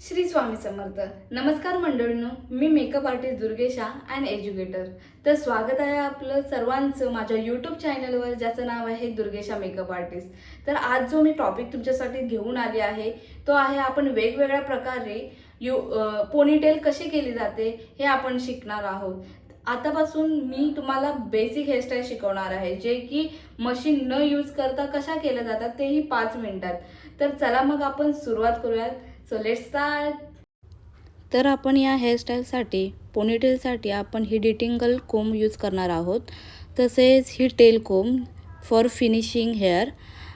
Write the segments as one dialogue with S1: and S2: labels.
S1: श्री स्वामी समर्थ. नमस्कार मंडळींनो मी makeup artist Durgesha and educator तर स्वागत आहे आपलं सर्वांचं माझ्या यूट्यूब चॅनलवर ज्याचं नाव आहे दुर्गेशा मेकअप आर्टिस्ट तर आज जो मी टॉपिक तुमच्यासाठी घेऊन आली आहे तो आहे आपण वेगवेगळ्या प्रकारे यू पोनीटेल कशी केली जाते हे आपण शिकणार आहोत. आतापासून मी तुम्हाला बेसिक हेअरस्टाईल शिकवणार आहे जे की मशीन न यूज करता कशा केल्या जातात तेही पाच मिनिटात. तर चला मग आपण सुरुवात करूयात. सो लेट स्टार्ट तर आपण या हेअरस्टाईलसाठी पोनीटेलसाठी आपण ही डिटिंगल कोम यूज करणार आहोत. तसेच ही tail comb for finishing hair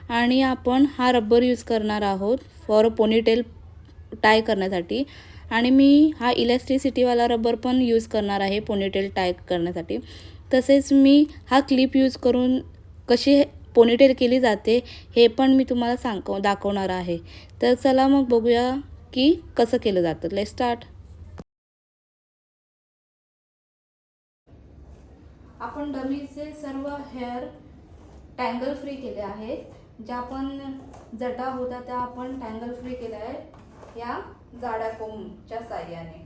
S1: आणि आपण हा रबर यूज करणार आहोत फॉर पोनीटेल टाय करण्यासाठी. आणि मी हा इलेक्ट्रिसिटीवाला रबर पण यूज करणार आहे पोनीटेल टाय करण्यासाठी. तसेच मी हा क्लिप यूज करून कशी पोनीटेल केली जाते हे पण मी तुम्हाला सांग दाखवणार आहे. तर चला मग बघूया की कसं केलं जातं. ले स्टार्ट आपण डमीचे सर्व हेअर टँगल फ्री केले आहेत. ज्या पण जटा होत्या त्या आपण टँगल फ्री केल्या आहेत. या जाड्या कोमच्या साह्याने.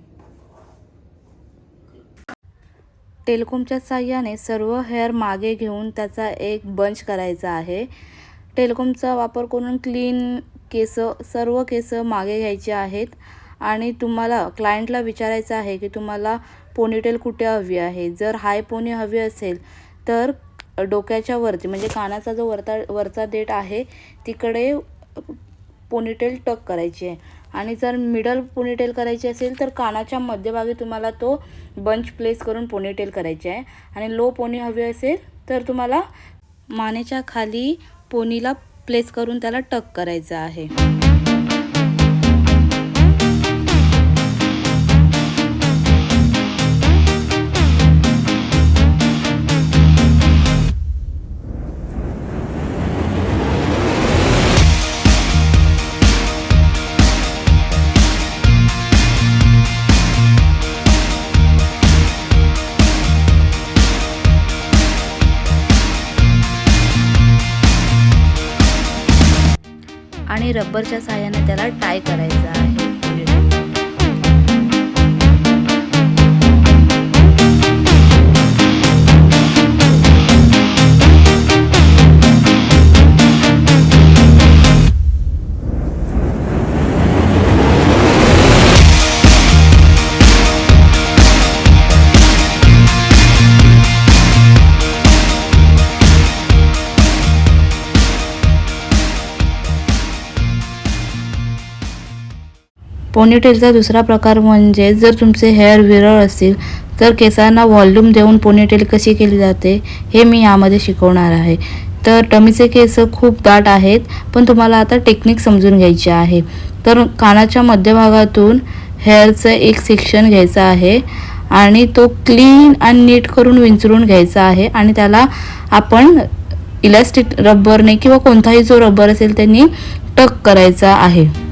S1: टेलकोमच्या साह्याने सर्व हेअर मागे घेऊन त्याचा एक बंच करायचा आहे. टेलकोमचा वापर करून क्लीन केस सर्व केस मागे घ्यायचे आहेत. आणि तुम्हाला क्लायंटला विचारायचं आहे की तुम्हाला पोनीटेल कुठे हवी आहे? जर हाय पोनी हवी असेल तर डोक्याच्या वरती म्हणजे कानाचा जो वरता वरचा देठ आहे तिकडे पोनीटेल टक करायची आहे. आणि जर मिडल पोनीटेल करायची असेल तर कानाच्या मध्यभागी तुम्हाला तो बंच प्लेस करून पोनीटेल करायची आहे. आणि लो पोनी हवी असेल तर तुम्हाला मानेच्या खाली पोनीला प्लेस करून त्याला टक करायचं आहे. आणि रबरच्या साह्याने त्याला टाय करायचा आहे. पोनीटेलचा दुसरा प्रकार म्हणजे जर तुमचे हेअर विरळ असतील तर केसांना व्हॉल्यूम देऊन पोनीटेल कशी केली जाते हे मी यामध्ये शिकवणार आहे. तर टमीचे केस खूप दाट आहेत पण तुम्हाला आता टेक्निक समजून घ्यायची आहे. तर कानाच्या मध्यभागातून हेअरचं एक सेक्शन घ्यायचं आहे आणि तो क्लीन आणि नीट करून विंचरून घ्यायचा आहे आणि त्याला आपण इलास्टिक रबरने किंवा कोणताही जो रबर असेल त्यांनी टक करायचा आहे.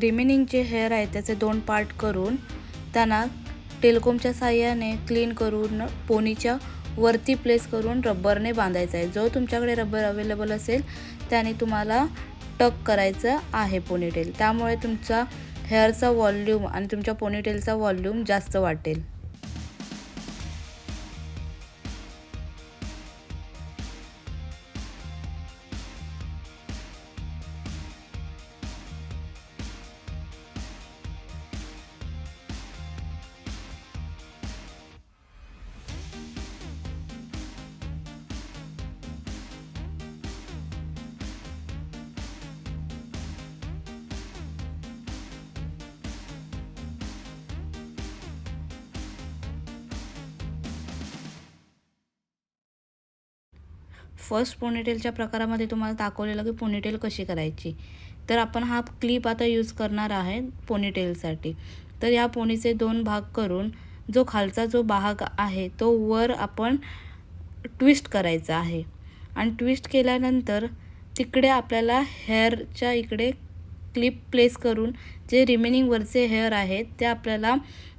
S1: रिमेनिंग जे हेअर आहे त्याचे दोन पार्ट करून त्यांना टेलकोमच्या साह्याने क्लीन करून पोनीच्या वरती प्लेस करून रबरने बांधायचा आहे. जो तुमच्याकडे रबर अवेलेबल असेल त्याने तुम्हाला टक करायचं आहे पोनीटेल त्यामुळे तुमचा हेअरचा वॉल्यूम आणि तुमच्या पोनीटेलचा वॉल्यूम जास्त वाटेल.
S2: फर्स्ट पोनीटेलच्या प्रकारामध्ये तुम्हाला दाखवलेलं की पोनीटेल कशी करायची. तर आपण हा क्लिप आता यूज करणार आहे पोनीटेलसाठी तर या पोनीचे दोन भाग करून जो खालचा जो भाग आहे तो वर आपण ट्विस्ट करायचा आहे. आणि ट्विस्ट केल्यानंतर तिकडे आपल्याला हेअरच्या इकडे क्लिप प्लेस करून जे रिमेनिंग वरचे हेअर आहेत ते आपल्याला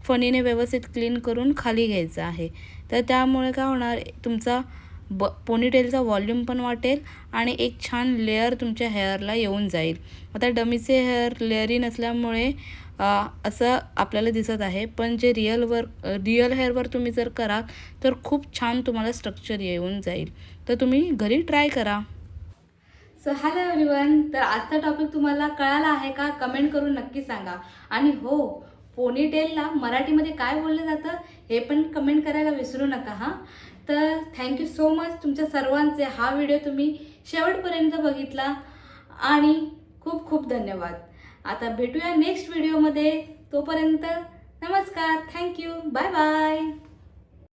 S2: फणीने व्यवस्थित क्लीन करून खाली घ्यायचं आहे. तर त्यामुळे काय होणार तुमचा ब पोनीटेलचा व्हॉल्यूम पण वाटेल आणि एक छान लेअर तुमच्या हेअरला येऊन जाईल. आता डमीचे हेअर लेअरी नसल्यामुळे असं आपल्याला दिसत आहे. पण जे रिअलवर रिअल हेअरवर तुम्ही जर कराल तर खूप छान तुम्हाला स्ट्रक्चर येऊन जाईल. तर तुम्ही घरी ट्राय करा.
S1: सो हॅलो एव्हरीवन तर आजचा टॉपिक तुम्हाला कळाला आहे का? कमेंट करून नक्की सांगा. आणि हो पोनीटेलला मराठीमध्ये काय बोललं जातं हे पण कमेंट करायला विसरू नका हां. तर थँक्यू सो मच तुमच्या सर्वांचे. हा व्हिडिओ तुम्ही शेवटपर्यंत बघितला आणि खूप खूप धन्यवाद. आता भेटूया नेक्स्ट व्हिडिओमध्ये तोपर्यंत नमस्कार. Thank you bye bye